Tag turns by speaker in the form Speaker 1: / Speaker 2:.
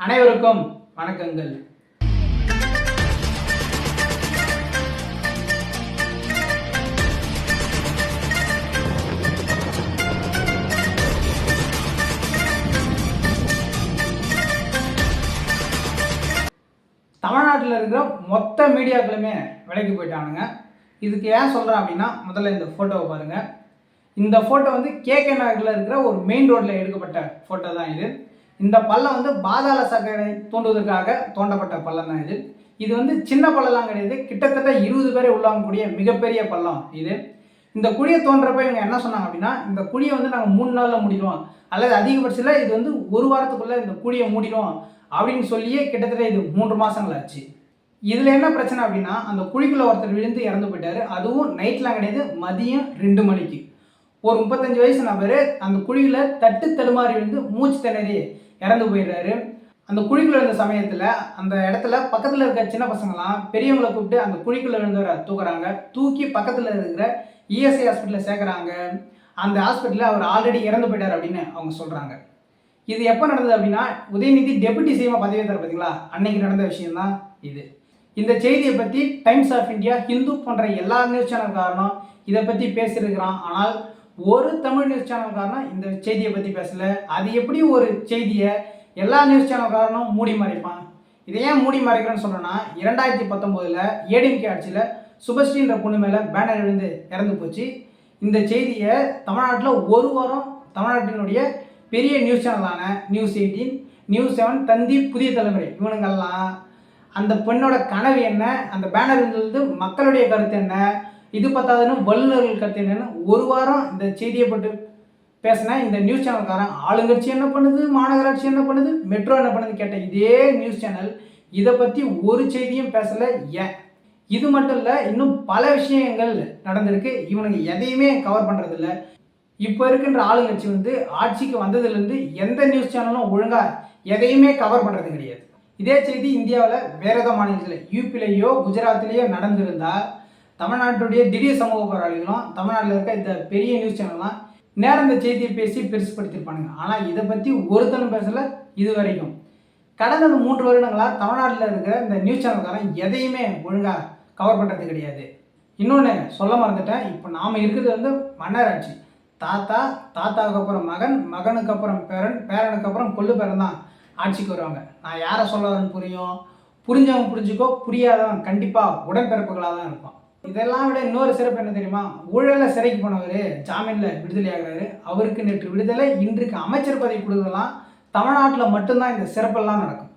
Speaker 1: அனைவருக்கும் வணக்கங்கள். தமிழ்நாட்டில் இருக்கிற மொத்த மீடியாக்களுமே விலைக்கு போயிட்டானுங்க. இதுக்கு ஏன் சொல்கிறேன் அப்படின்னா முதல்ல இந்த ஃபோட்டோவை பாருங்கள் இந்த ஃபோட்டோ வந்து கேகே நகரில் இருக்கிற ஒரு மெயின் ரோட்டில் எடுக்கப்பட்ட ஃபோட்டோ தான் இது. இந்த பள்ளம் வந்து பாதாள சாக்கடை தோண்டுவதற்காக தோண்டப்பட்ட பள்ளம் தான் இது. இது வந்து சின்ன பள்ளம்லாம் கிடையாது. கிட்டத்தட்ட இருபது பேரை உள்ளாங்கக்கூடிய மிகப்பெரிய பள்ளம் இது. இந்த குழியை தோன்றப்ப இவங்க என்ன சொன்னாங்க அப்படின்னா இந்த குழியை வந்து நாங்கள் மூணு நாளில் முடிடுவோம். அல்லது அதிகபட்சத்தில் இது வந்து ஒரு வாரத்துக்குள்ளே இந்த குழியை மூடிடும் அப்படின்னு சொல்லியே கிட்டத்தட்ட இது மூன்று மாதங்கள் ஆச்சு. இதில் என்ன பிரச்சனை அப்படின்னா அந்த குழிக்குள்ளே ஒருத்தர் விழுந்து இறந்து போயிட்டாரு. அதுவும் நைட்லாம் கிடையாது மதியம் ரெண்டு மணிக்கு. ஒரு முப்பத்தஞ்சு வயசு நபர் அந்த குழியில் தட்டு தடுமாறி விழுந்து மூச்சு திணறி இறந்து போயிடுறாரு. அந்த குழிக்குள்ள இருந்த சமயத்தில் அந்த இடத்துல பக்கத்தில் இருக்க சின்ன பசங்களாம் பெரியவங்களை கூப்பிட்டு அந்த குழிக்குள்ள விழுந்தவரை தூக்குறாங்க. தூக்கி பக்கத்தில் இருக்கிற இஎஸ்ஐ ஹாஸ்பிட்டலில் சேர்க்குறாங்க. அந்த ஹாஸ்பிட்டலில் அவர் ஆல்ரெடி இறந்து போயிட்டார் அப்படின்னு அவங்க சொல்கிறாங்க இது எப்போ நடந்தது அப்படின்னா உதயநிதி டெபுட்டி சிஎம் பதவி தர பார்த்தீங்களா அன்னைக்கு நடந்த விஷயம் தான் இது. இந்த செய்தியை பற்றி டைம்ஸ் ஆஃப் இந்தியா ஹிந்து போன்ற எல்லா நியூஸ் சேனல்காரனும் இதை பற்றி பேசியிருக்கிறான். ஆனால் ஒரு தமிழ் நியூஸ் சேனல்காரனும் இந்த செய்தியை பற்றி பேசலை. அது எப்படி ஒரு செய்தியை எல்லா நியூஸ் சேனல்காரனும் மூடி மறைப்பான் இதை ஏன் மூடி மறைக்கிறேன்னு சொல்கிறேன்னா இரண்டாயிரத்தி பத்தொம்போதில் ஏடிஎம்கே ஆட்சியில் சுபஸ்ரீன்ற பொண்ணு மேலே பேனர் எழுந்து இறந்து போச்சு. இந்த செய்தியை தமிழ்நாட்டில் ஒரு வாரம் தமிழ்நாட்டினுடைய பெரிய news சேனலான news eighteen news seven Thanthi Puthiya Thalaimurai இவனுங்கள்லாம் அந்த பெண்ணோட கனவு என்ன? அந்த பேனர் இருந்தது மக்களுடைய கருத்து என்ன? இது பத்தாதுன்னு வல்லுநர்கள் கருத்து என்னென்னா ஒரு வாரம் இந்த செய்தியை பட்டு பேசினா இந்த நியூஸ் சேனல்காரன் ஆளுங்கட்சி என்ன பண்ணுது மாநகராட்சி என்ன பண்ணுது மெட்ரோ என்ன பண்ணுது கேட்டேன் இதே நியூஸ் சேனல் இதை பற்றி ஒரு செய்தியும் பேசலை ஏன்? இது மட்டும் இல்லை இன்னும் பல விஷயங்கள் நடந்திருக்கு. இவனுங்க எதையுமே கவர் பண்ணுறதில்ல இப்போ இருக்கின்ற ஆளுங்கட்சி வந்து ஆட்சிக்கு வந்ததுலேருந்து எந்த நியூஸ் சேனலும் ஒழுங்காக எதையுமே கவர் பண்ணுறது கிடையாது. இதே செய்தி இந்தியாவில் வேறு ஏதோ மாநிலத்தில் யூபிலேயோ குஜராத்லேயோ நடந்திருந்தால் தமிழ்நாட்டுடைய திடீர் சமூக போராளிகளும் தமிழ்நாட்டில் இருக்க இந்த பெரிய நியூஸ் சேனல்லாம் நேரம் இந்த செய்தியை பேசி பெருசுப்படுத்தியிருப்பானுங்க ஆனால் இதை பற்றி ஒருத்தனும் பேசலை இது வரைக்கும் கடந்த மூன்று வருடங்களாக தமிழ்நாட்டில் இருக்கிற இந்த நியூஸ் சேனல்காரன் எதையுமே ஒழுங்காக கவர் பண்ணுறது கிடையாது. இன்னொன்று சொல்ல மறந்துட்டேன். இப்போ நாம் இருக்கிறது வந்து மன்னராட்சி. தாத்தா தாத்தாவுக்கு அப்புறம் மகன் மகனுக்கு அப்புறம் பேரன் பேரனுக்கு அப்புறம் கொள்ளு பேரன் தான் ஆட்சிக்கு வருவாங்க. நான் யாரை சொல்ல வரேன்னு புரியும்? புரிஞ்சவன் புரிஞ்சுக்கோ புரியாதவன் கண்டிப்பாக உடன்பிறப்புகளாக தான் இருப்பான். இதெல்லாம் விட இன்னொரு சிறப்பு என்ன தெரியுமா? ஊழலில் சிறைக்கு போனவர் ஜாமீனில் விடுதலை ஆகிறாரு. அவருக்கு நேற்று விடுதலை இன்றைக்கு அமைச்சர் பதவி கொடுத்ததெல்லாம் தமிழ்நாட்டில் மட்டும்தான் இந்த சிறப்பெல்லாம் நடக்கும்.